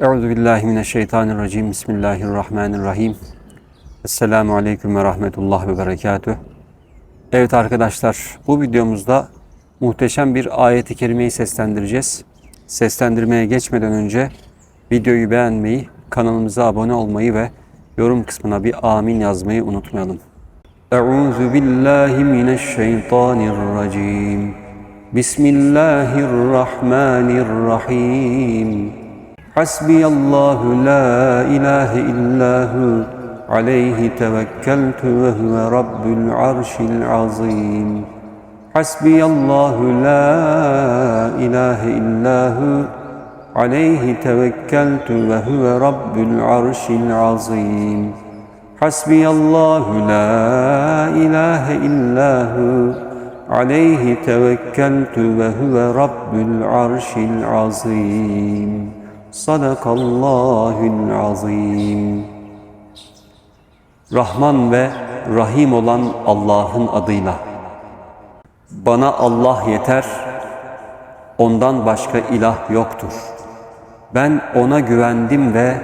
Euzu billahi mineşşeytanirracim. Bismillahirrahmanirrahim. Esselamu aleyküm ve rahmetullah ve berekatüh. Evet arkadaşlar, bu videomuzda muhteşem bir ayeti kerimeyi seslendireceğiz. Seslendirmeye geçmeden önce videoyu beğenmeyi, kanalımıza abone olmayı ve yorum kısmına bir amin yazmayı unutmayalım. Euzu billahi mineşşeytanirracim. Bismillahirrahmanirrahim. Hasbiyallahu la ilahe illahu aleyhi tevekkeltu ve huve rabbul arşil azim. Hasbiyallahu la ilahe illahu aleyhi tevekkeltu ve huve rabbul arşil azim. Hasbiyallahu la ilahe illahu aleyhi tevekkeltu ve huve rabbul arşil azim. Sadakallahül azim. Rahman ve Rahim olan Allah'ın adıyla. Bana Allah yeter, ondan başka ilah yoktur. Ben ona güvendim ve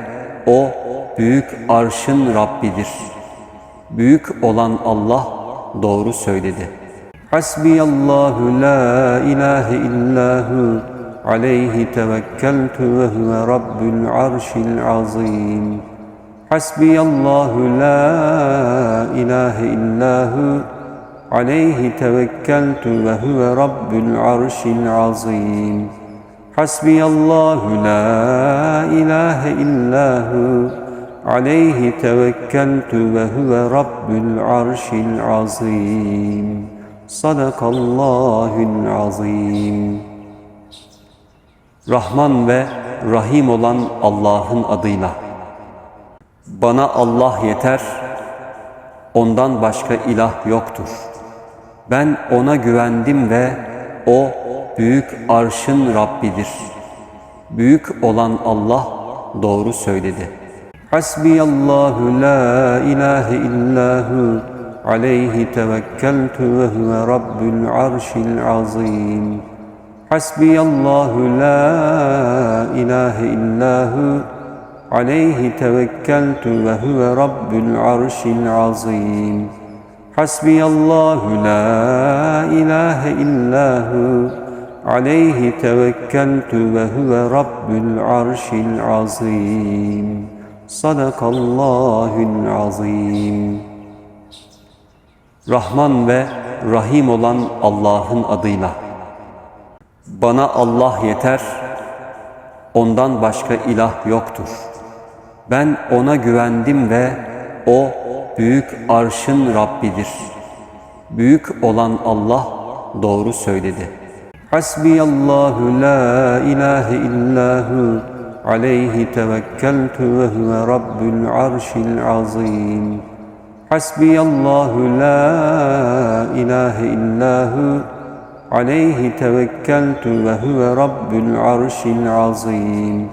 o büyük arşın Rabbidir. Büyük olan Allah doğru söyledi. Hasbiyallahu la ilahe illahu عليه توكلت وهو رب العرش العظيم. حسبي الله لا إله إلا هو. عليه توكلت وهو رب العرش العظيم. حسبي الله لا إله إلا هو. عليه توكلت وهو رب العرش العظيم. صدق الله العظيم. Rahman ve Rahim olan Allah'ın adıyla. Bana Allah yeter, ondan başka ilah yoktur. Ben ona güvendim ve o büyük arşın Rabbidir. Büyük olan Allah doğru söyledi. Hasbiyallahu la ilahe illahu aleyhi tevekkeltu ve huve rabbul arşil azim. Hasbiyallahu la ilahe illahu aleyhi tevekkeltu ve huve rabbul arşil azim. Hasbiyallahu la ilahe illahu aleyhi tevekkeltu ve huve rabbul arşil azim. Sadakallahul azim. Rahman ve Rahim olan Allah'ın adıyla. Bana Allah yeter, ondan başka ilah yoktur. Ben ona güvendim ve o büyük arşın Rabbidir. Büyük olan Allah doğru söyledi. Hasbiyallahu la ilahe illahu aleyhi tevekkeltu ve huve rabbul arşil azim. Hasbiyallahu la ilahe illahu عليه توكلت وهو رب العرش العظيم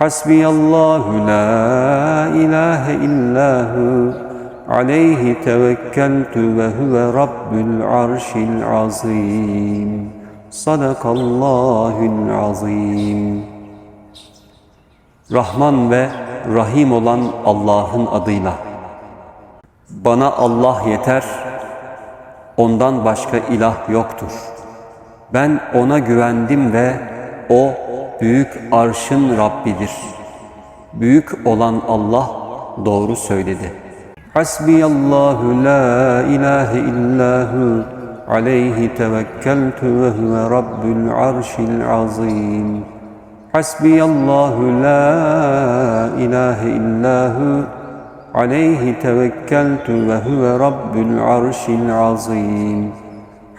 حسبي الله لا إله إلا هو عليه توكلت وهو رب العرش العظيم صدق الله العظيم Rahman ve Rahim olan Allah'ın adıyla. Bana Allah yeter, ondan başka ilah yoktur. Ben ona güvendim ve o büyük arşın Rabbidir. Büyük olan Allah doğru söyledi. Hasbiyallahu la ilahe illahu aleyhi tevekkeltu ve huve rabbul arşil azim. Hasbiyallahu la ilahe illahu aleyhi tevekkeltu ve huve rabbul arşil azim.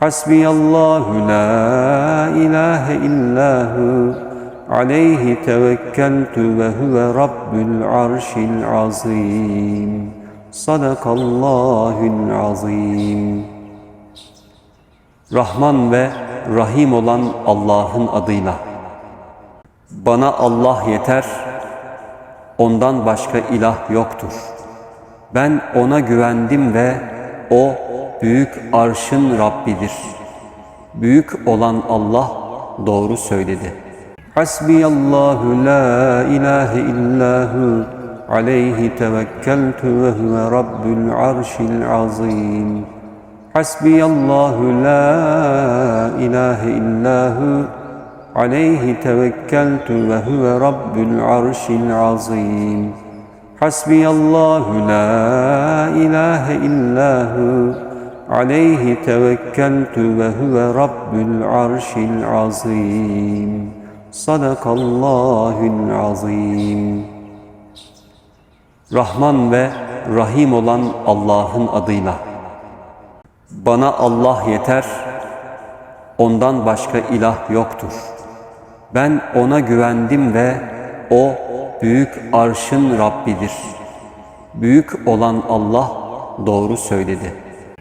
Hasbiyallahu la ilahe illahu aleyhi tevekkeltu ve huve rabbul arşil azim. Sadakallahul azim. Rahman ve Rahim olan Allah'ın adıyla. Bana Allah yeter, ondan başka ilah yoktur. Ben ona güvendim ve o büyük arşın Rabbidir. Büyük olan Allah doğru söyledi. Hasbiyallahu la ilahe illahu aleyhi tevekkeltu ve huve rabbul arşil azim. Hasbiyallahu la ilahe illahu aleyhi tevekkeltu ve huve rabbul arşil azim. Hasbiyallahu la ilahe illahu لا إله إلا هو عليه توكلت وهو رب العرش العظيم صدق الله العظيم Rahman ve Rahim olan Allah'ın adıyla. Bana Allah yeter, ondan başka ilah yoktur. Ben ona güvendim ve o büyük arşın Rabbidir. Büyük olan Allah doğru söyledi.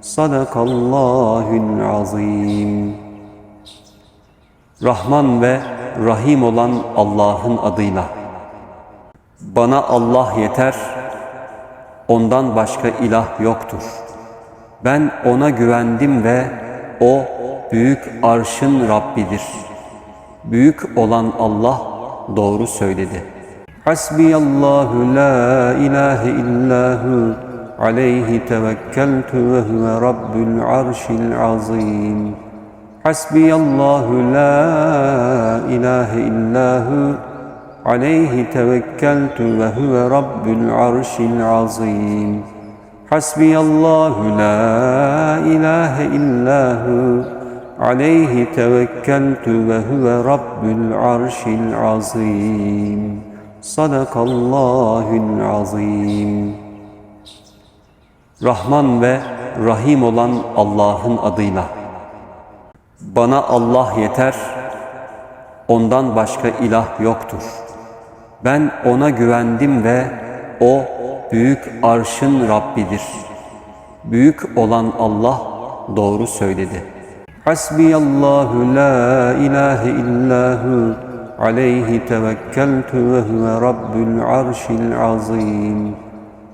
Sadakallahul azim. Rahman ve Rahim olan Allah'ın adıyla. Bana Allah yeter, ondan başka ilah yoktur. Ben ona güvendim ve o büyük arşın Rabbidir. Büyük olan Allah doğru söyledi. Hasbiyallahu la ilahe illahu aleyhi tevekkeltu ve huve rabbul arşil azim. Hasbiyallahu la ilahe illahu aleyhi tevekkeltu ve huve rabbul arşil azim. Hasbiyallahu la ilahe illahu aleyhi tevekkeltu ve huve rabbul arşil azim. Sadakallahul azim. Rahman ve Rahim olan Allah'ın adıyla. Bana Allah yeter, ondan başka ilah yoktur. Ben ona güvendim ve o büyük arşın Rabbidir. Büyük olan Allah doğru söyledi. Hasbiyallahu la ilahe illahu aleyhi tevekkeltu ve huve rabbul arşil azim.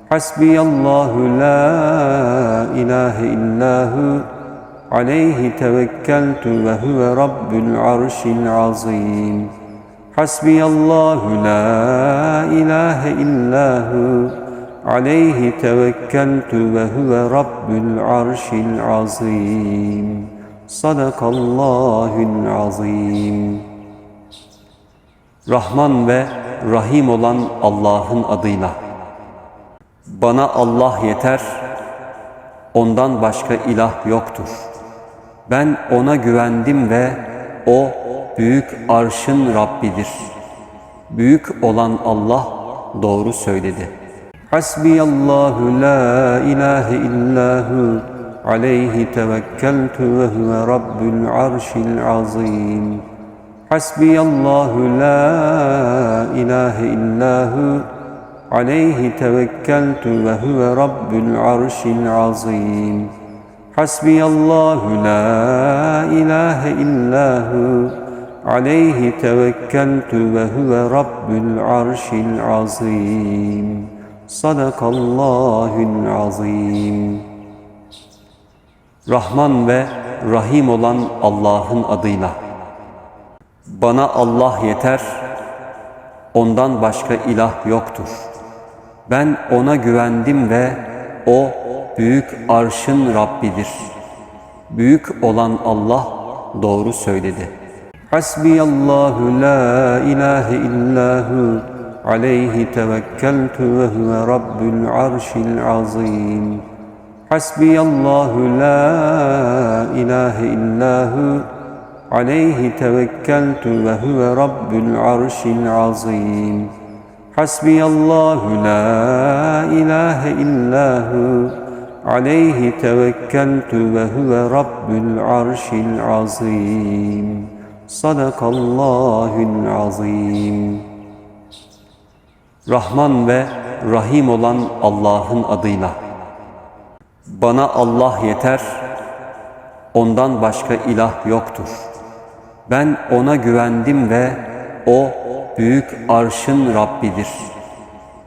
Hasbiyallahu la ilahe illahu aleyhi tevekkeltu ve huve rabbul arşil azim. Hasbiyallahu la ilahe illahu aleyhi tevekkeltu ve huve rabbul arşil azim. Sadakallahul azim. Rahman ve Rahim olan Allah'ın adıyla. Bana Allah yeter, ondan başka ilah yoktur. Ben ona güvendim ve o büyük arşın Rabbidir. Büyük olan Allah doğru söyledi. Hasbiyallahu la ilahe illahu aleyhi tevekkeltu ve huve rabbul arşil azim. Hasbiyallahu la ilahe illahu aleyhi tevekkeltu ve huve rabbul arşil azim. Hasbiyallahu la ilahe illahu aleyhi tevekkeltu ve huve rabbul arşil azim. Sadakallahul azim. Rahman ve Rahim olan Allah'ın adıyla. Bana Allah yeter, ondan başka ilah yoktur. Ben ona güvendim ve o büyük arşın Rabbidir. Büyük olan Allah doğru söyledi. Hasbiyallahu la ilahe illahu aleyhi tevekkeltu ve huve rabbul arşil azim. Hasbiyallahu la ilahe illahu aleyhi tevekkeltu ve huve rabbul arşil azim. Hasbiyallahu la ilahe illahu aleyhi tevekkeltu ve huve rabbul arşil azim. Sadakallahul azim. Rahman ve Rahim olan Allah'ın adıyla. Bana Allah yeter, ondan başka ilah yoktur. Ben ona güvendim ve o büyük arşın Rabbidir.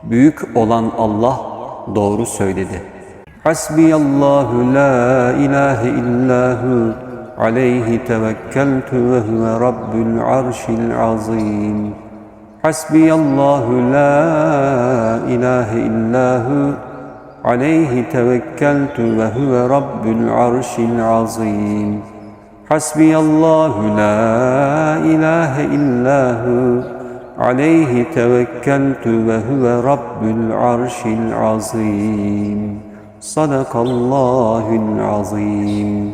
Büyük olan Allah doğru söyledi. Hasbiyallahu la ilahe illahu aleyhi tevekkeltu ve huve rabbul arşil azim. Hasbiyallahu la ilahe illahu aleyhi tevekkeltu ve huve rabbul arşil azim. Hasbiyallahu la ilahe illahu aleyhi tevekkeltu ve huve rabbul arşil azim. Sadakallahul azim.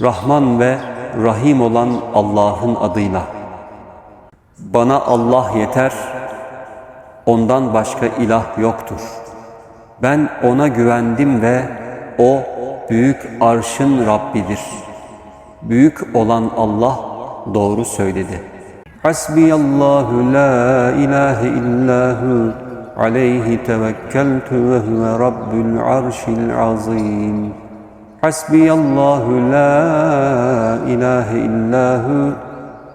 Rahman ve Rahim olan Allah'ın adıyla. Bana Allah yeter, ondan başka ilah yoktur. Ben ona güvendim ve o büyük arşın Rabbidir. Büyük olan Allah doğru söyledi. Hasbiyallahu la ilahe illahu aleyhi tevekkeltu ve huve rabbul arşil azim. Hasbiyallahu la ilahe illahu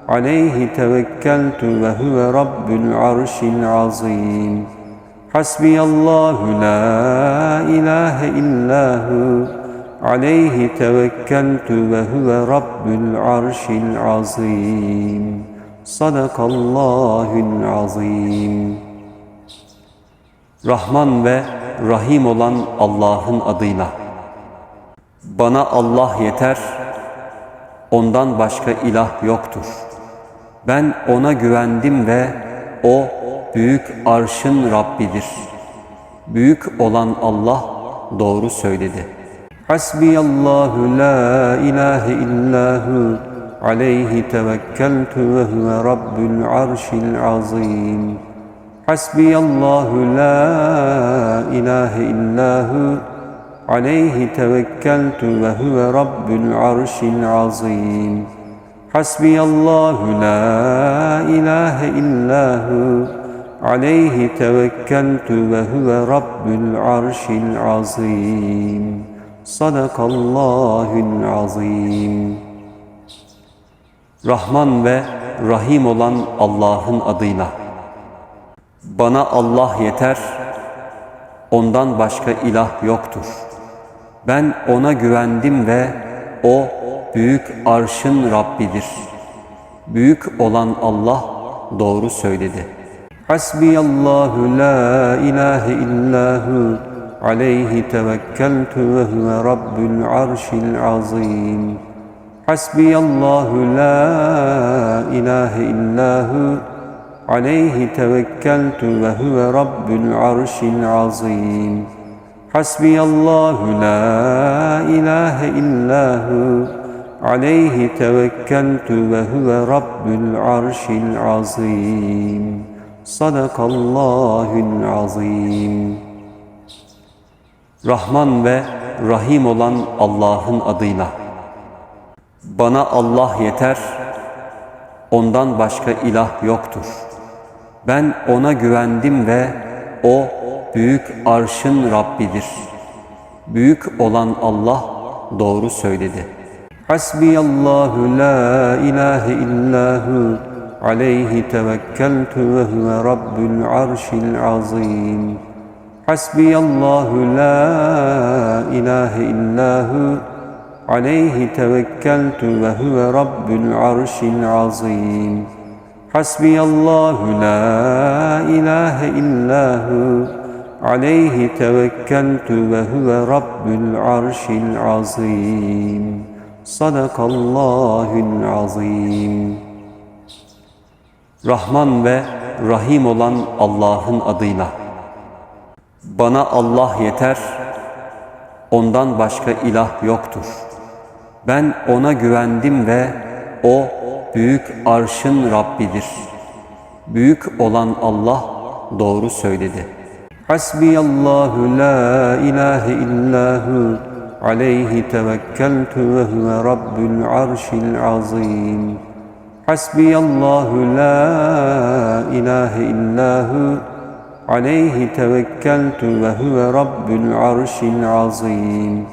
aleyhi tevekkeltu ve huve rabbul arşil azim. Hasbiyallahu la ilahe illahu aleyhi tevekkeltu ve huve rabbul arşil azim. Sadakallahul azim. Rahman ve Rahim olan Allah'ın adıyla. Bana Allah yeter, ondan başka ilah yoktur. Ben ona güvendim ve o büyük arşın Rabbidir. Büyük olan Allah doğru söyledi. Hasbiyallahu la ilahe illahu aleyhi tevekkeltu ve huve rabbul arşil azim. Hasbiyallahu la ilahe illahu aleyhi tevekkeltu ve huve rabbul arşil azim. Hasbiyallahu la ilahe illahu aleyhi tevekkeltu ve huve rabbul arşil azim. Sadakallahul azim. Rahman ve Rahim olan Allah'ın adıyla. Bana Allah yeter, ondan başka ilah yoktur. Ben ona güvendim ve o büyük arşın Rabbidir. Büyük olan Allah doğru söyledi. Hasbiyallahu la ilahe illahu aleyhi tevekkeltu ve huve rabbul arşil azim. Hasbiyallahu la ilahe illahu aleyhi tevekkeltu ve huve rabbul arşil azim. Hasbiyallahu la ilahe illahu aleyhi tevekkeltu ve huve rabbul arşil azim. Sadakallahul azim. Rahman ve Rahim olan Allah'ın adıyla. Bana Allah yeter, ondan başka ilah yoktur. Ben ona güvendim ve o büyük arşın Rabbidir. Büyük olan Allah doğru söyledi. Hasbiyallahu la ilahe illahu aleyhi tevekkeltu ve huve rabbul arşil azim. Hasbiyallahu la ilahe illahu aleyhi tevekkeltu ve huve rabbul arşil azim. Hasbiyallahu la ilahe illahu aleyhi tevekkeltu ve huve rabbul arşil azim. Sadakallahul azim. Rahman ve Rahim olan Allah'ın adıyla. Bana Allah yeter, ondan başka ilah yoktur. Ben ona güvendim ve o büyük arşın Rabbidir. Büyük olan Allah doğru söyledi. Hasbiyallahu la ilahe illahu aleyhi tevekkeltu ve huve rabbul arşil azim. Hasbiyallahu la ilahe illahu aleyhi tevekkeltu ve huve rabbul arşil azim.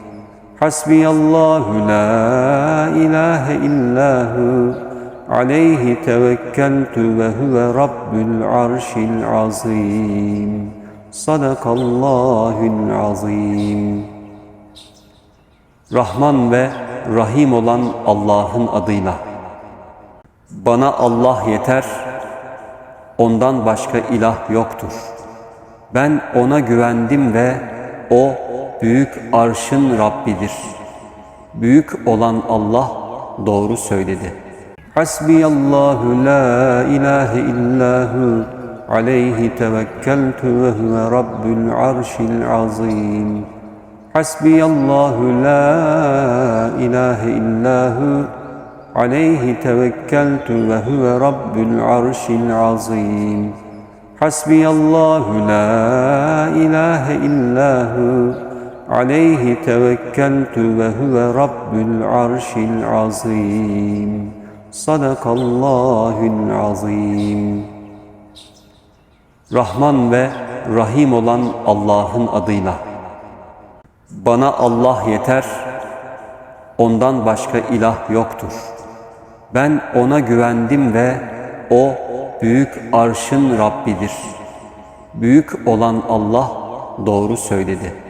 Hasbiyallahu la ilahe illahu aleyhi tevekkeltu ve huve rabbul arşil azim. Sadakallahul azim. Rahman ve Rahim olan Allah'ın adıyla. Bana Allah yeter, ondan başka ilah yoktur. Ben ona güvendim ve o büyük arşın Rabbidir. Büyük olan Allah doğru söyledi. Hasbiyallahu la ilahe illahu aleyhi tevekkeltu ve huve rabbul arşil azim. Hasbiyallahu la ilahe illahu aleyhi tevekkeltu ve huve rabbul arşil azim. Hasbiyallahu la ilahe illahu aleyhi tevekkeltu ve huve rabbul arşil azim. Sadakallahul azim. Rahman ve Rahim olan Allah'ın adıyla. Bana Allah yeter, ondan başka ilah yoktur. Ben ona güvendim ve o büyük arşın Rabbidir. Büyük olan Allah doğru söyledi.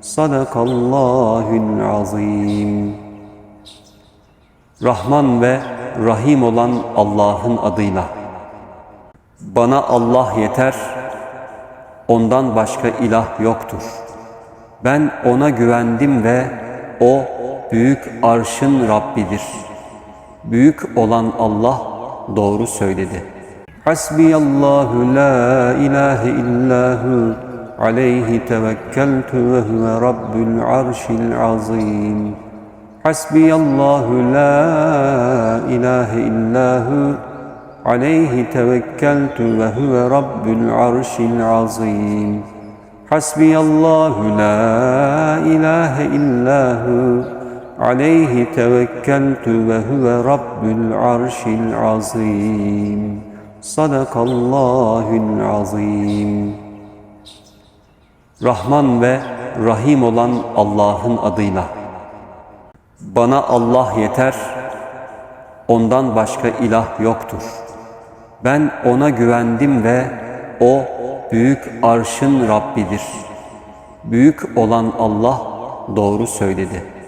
Sadakallahul azim. Rahman ve Rahim olan Allah'ın adıyla. Bana Allah yeter, ondan başka ilah yoktur. Ben ona güvendim ve o büyük arşın Rabbidir. Büyük olan Allah doğru söyledi. Hasbiyallahu la ilahe illahu aleyhi tevekkeltu ve huve rabbul arşil azim. Hasbiyallahu la ilahe illahu aleyhi tevekkeltu ve huve rabbul arşil azim. Hasbiyallahu la ilahe illahu aleyhi tevekkeltu ve huve rabbul arşil azim. Sadakallahul azim. Rahman ve Rahim olan Allah'ın adıyla. Bana Allah yeter, ondan başka ilah yoktur. Ben ona güvendim ve o büyük arşın Rabbidir. Büyük olan Allah doğru söyledi.